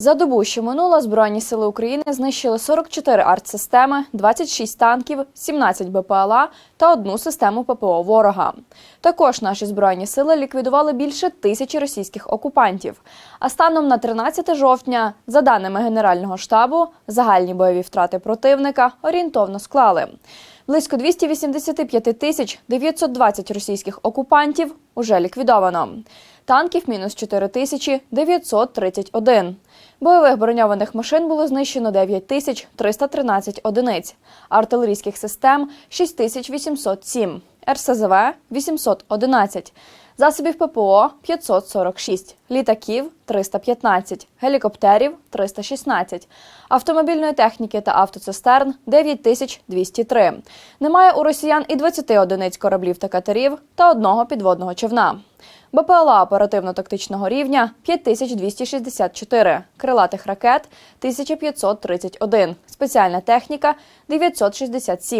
За добу, що минула, Збройні сили України знищили 44 артсистеми, 26 танків, 17 БПЛА та одну систему ППО ворога. Також наші збройні сили ліквідували більше тисячі російських окупантів. А станом на 13 жовтня, за даними Генерального штабу, загальні бойові втрати противника орієнтовно склали. Близько 285 тисяч 920 російських окупантів уже ліквідовано. Танків мінус 4 тисячі 931. Бойових броньованих машин було знищено 9 тисяч 313 одиниць, артилерійських систем 6 тисяч 807, РСЗВ 811, засобів ППО 546, літаків 315, гелікоптерів 316, автомобільної техніки та автоцистерн 9203. Немає у росіян і 20 одиниць кораблів та катерів та одного підводного човна. БПЛА оперативно-тактичного рівня 5264, крилатих ракет 1531, спеціальна техніка 967.